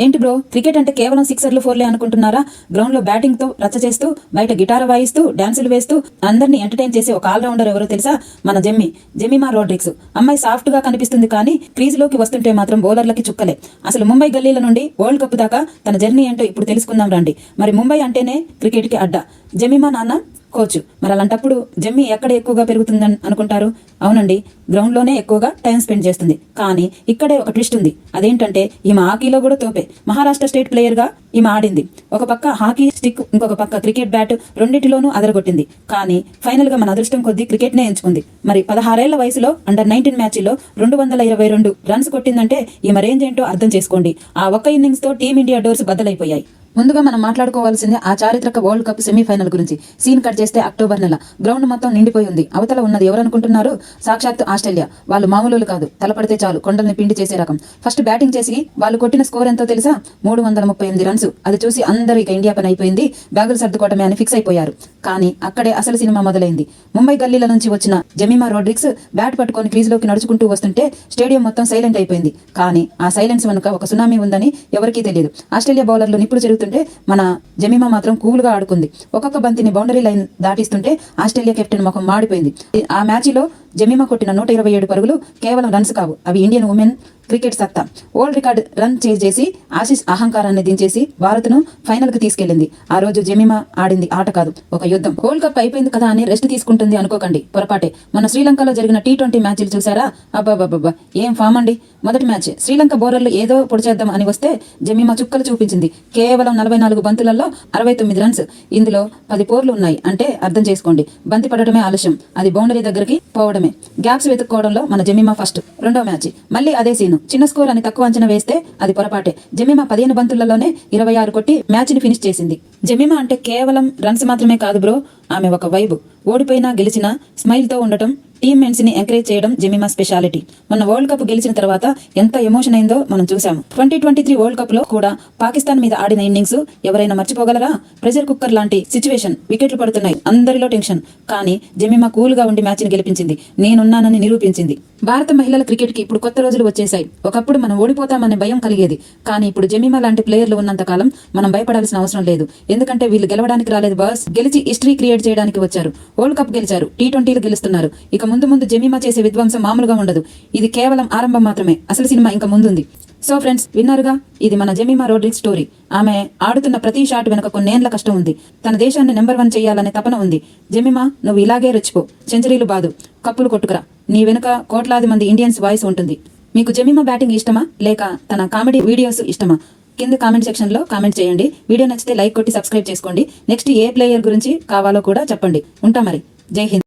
ఏంటి bro? Cricket అంటే కేవలం సిక్సర్లు ఫోర్లే అనుకుంటున్నారా? గ్రౌండ్లో బ్యాటింగ్తో రచ్చ చేస్తూ బయట గిటార్ వాయిస్తూ డాన్సులు వేస్తూ అందరినీ ఎంటర్టైన్ చేసే ఒక ఆల్రౌండర్ ఎవరో తెలుసా? మన జెమ్మి. జెమిమా రోడ్రిక్స్. అమ్మాయి సాఫ్ట్గా కనిపిస్తుంది కానీ క్రీజ్లోకి వస్తుంటే మాత్రం బౌలర్లకి చుక్కలే. అసలు ముంబై గల్లీల నుండి వరల్డ్ కప్ దాకా తన జర్నీ ఏంటో ఇప్పుడు తెలుసుకుందాం రండి. మరి ముంబై అంటేనే క్రికెట్కి అడ్డా. జెమిమా నాన్న? కోచ్. మరి అలాంటప్పుడు జమ్మి ఎక్కడ ఎక్కువగా పెరుగుతుందని అనుకుంటారు? అవునండి గ్రౌండ్లోనే ఎక్కువగా టైం స్పెండ్ చేస్తుంది. కానీ ఇక్కడే ఒక ట్విస్ట్ ఉంది. అదేంటంటే ఈమె హాకీలో కూడా తోపే. మహారాష్ట్ర స్టేట్ ప్లేయర్గా ఈమె ఆడింది. ఒక పక్క హాకీ స్టిక్ ఇంకొక పక్క క్రికెట్ బ్యాట్ రెండింటిలోనూ అదరగొట్టింది. కానీ ఫైనల్గా మన అదృష్టం కొద్దీ క్రికెట్నే ఎంచుకుంది. మరి పదహారేళ్ళ వయసులో అండర్ నైన్టీన్ మ్యాచ్లో రెండు వందల ఇరవై రెండు రన్స్ కొట్టిందంటే ఈమె రేంజ్ ఏంటో అర్థం చేసుకోండి. ఆ ఒక్క ఇన్నింగ్స్తో టీమిండియా డోర్స్ బద్దలైపోయాయి. ముందుగా మనం మాట్లాడుకోవాల్సింది ఆ చారిత్రక వరల్డ్ కప్ సెమీఫైనల్ గురించి. సీన్ కట్ చేస్తే అక్టోబర్ నెల. గ్రౌండ్ మొత్తం నిండిపోయి ఉంది అవతల ఉన్నది ఎవరనుకుంటున్నారు? సాక్షాత్ ఆస్ట్రేలియా. వాళ్ళు మామూలు కాదు. తలపడితే చాలు. కొండల్ని పిండి చేసే రకం. ఫస్ట్ బ్యాటింగ్ చేసి వాళ్ళు కొట్టిన స్కోర్ ఎంతో తెలుసా? మూడు వందల ముప్పై ఎనిమిది రన్స్. అది చూసి అందరూ ఇక ఇండియా పని అయిపోయింది. బ్యాగులు సర్దుకోవటమే అని ఫిక్స్ అయిపోయారు. కానీ అక్కడే అసలు సినిమా మొదలైంది. ముంబై గల్లీల నుంచి వచ్చిన జమీమా రోడ్రిక్స్ బ్యాట్ పట్టుకొని క్రీజ్లోకి నడుచుకుంటూ వస్తుంటే స్టేడియం మొత్తం సైలెంట్ అయిపోయింది. కానీ ఆ సైలెన్స్ వెనుక ఒక సునామీ ఉందని ఎవరికీ తెలియదు. ఆస్ట్రేలియా బౌలర్లు నిప్పుడు జరుగుతుంటే మన జమీమా మాత్రం కూల్గా ఆడుకుంది. ఒక్కొక్క బంతిని బౌండరీ లైన్ దాటిస్తుంటే ఆస్ట్రేలియా కెప్టెన్ ముఖం మాడిపోయింది. ఆ మ్యాచ్లో జమీమా కొట్టిన నూట ఇరవై ఏడు పరుగులు కేవలం రన్స్ కావు. అవి ఇండియన్ ఉమెన్ క్రికెట్ సత్తా. వరల్డ్ రికార్డ్ రన్ చేజ్ చేసి ఆశీస్ అహంకారాన్ని దించేసి భారత్ను ఫైనల్కి తీసుకెళ్ళింది ఆ రోజు జమీమా ఆడింది ఆట కాదు ఒక యుద్ధం. వరల్డ్ కప్ అయిపోయింది కదా అని రెస్ట్ తీసుకుంటుంది అనుకోకండి. పొరపాటే. మన శ్రీలంకలో జరిగిన టీ ట్వంటీ మ్యాచ్లు చూసారా అబ్బాబాబా ఏం ఫామ్ అండి? మొదటి మ్యాచ్. శ్రీలంక బౌలర్లు ఏదో పొడి చేద్దాం అని వస్తే జమీమా చుక్కలు చూపించింది. కేవలం నలభై నాలుగు బంతులలో అరవై తొమ్మిది రన్స్. ఇందులో పది పోర్లు ఉన్నాయి అంటే అర్థం చేసుకోండి. బంతి పడటమే ఆలస్యం. అది బౌండరీ దగ్గరికి పోవడం పోవడమే గ్యాప్స్ వెతుక్కోవడంలో మన జమీమా ఫస్ట్ రెండో మ్యాచ్. మళ్ళీ అదే సీను. చిన్న స్కోర్ అని తక్కువ అంచనా వేస్తే అది పొరపాటే. జమీమా పదిహేను బంతులలోనే ఇరవై ఆరు కొట్టి మ్యాచ్ని ఫినిష్ చేసింది. జమీమా అంటే కేవలం రన్స్ మాత్రమే కాదు బ్రో ఆమె ఒక వైబు. ఓడిపోయినా గెలిచినా స్మైల్తో ఉండటం టీమ్మేట్స్ని ఎంకరేజ్ చేయడం జెమిమా స్పెషాలిటీ మొన్న వరల్డ్ కప్ గెలిచిన తర్వాత ఎంత ఎమోషన్ అయిందో మనం చూసాము ట్వంటీ ట్వంటీ త్రీ వరల్డ్ కప్లో కూడా పాకిస్తాన్ మీద ఆడిన ఇన్నింగ్స్ ఎవరైనా మర్చిపోగలరా? ప్రెషర్ కుక్కర్ లాంటి సిచ్యువేషన్ వికెట్లు పడుతున్నాయి. అందరిలో టెన్షన్ కానీ జెమిమా కూల్గా ఉండి మ్యాచ్ని గెలిపించింది. నేనున్నానని నిరూపించింది. భారత మహిళల క్రికెట్కి ఇప్పుడు కొత్త రోజులు వచ్చేసాయి ఒకప్పుడు మనం ఓడిపోతామనే భయం కలిగేది. కానీ ఇప్పుడు జమీమా లాంటి ప్లేయర్లు ఉన్నంత కాలం మనం భయపడాల్సిన అవసరం లేదు. ఎందుకంటే వీళ్ళు గెలవడానికి రాలేదు బాస్. గెలిచి హిస్టరీ క్రియేట్ చేయడానికి వచ్చారు. వరల్డ్ కప్ గెలిచారు. టీ ట్వంటీలు గెలుస్తున్నారు. ఇక ముందు ముందు జమీమా చేసే విధ్వంసం మామూలుగా ఉండదు. ఇది కేవలం ఆరంభం మాత్రమే. అసలు సినిమా ఇంకా ముందుంది. సో ఫ్రెండ్స్ విన్నారుగా? ఇది మన జమీమా రోడ్రిక్ స్టోరీ. ఆమె ఆడుతున్న ప్రతి షాట్ వెనుక కొన్నేళ్ళ కష్టం ఉంది. తన దేశాన్ని నెంబర్ వన్ చేయాలనే తపన ఉంది. జమీమా నువ్వు ఇలాగే రెచ్చిపో. సెంచరీలు బాదు. కప్పులు కొట్టుకురా. నీ వెనుక కోట్లాది మంది ఇండియన్స్ వాయిస్ ఉంటుంది. మీకు జమీమా బ్యాటింగ్ ఇష్టమా? లేక తన కామెడీ వీడియోస్ ఇష్టమా? కింద కామెంట్ సెక్షన్లో కామెంట్ చేయండి. వీడియో నచ్చితే లైక్ కొట్టి సబ్స్క్రైబ్ చేసుకోండి. నెక్స్ట్ ఏ ప్లేయర్ గురించి కావాలో కూడా చెప్పండి. ఉంటా మరి. జై హింద్.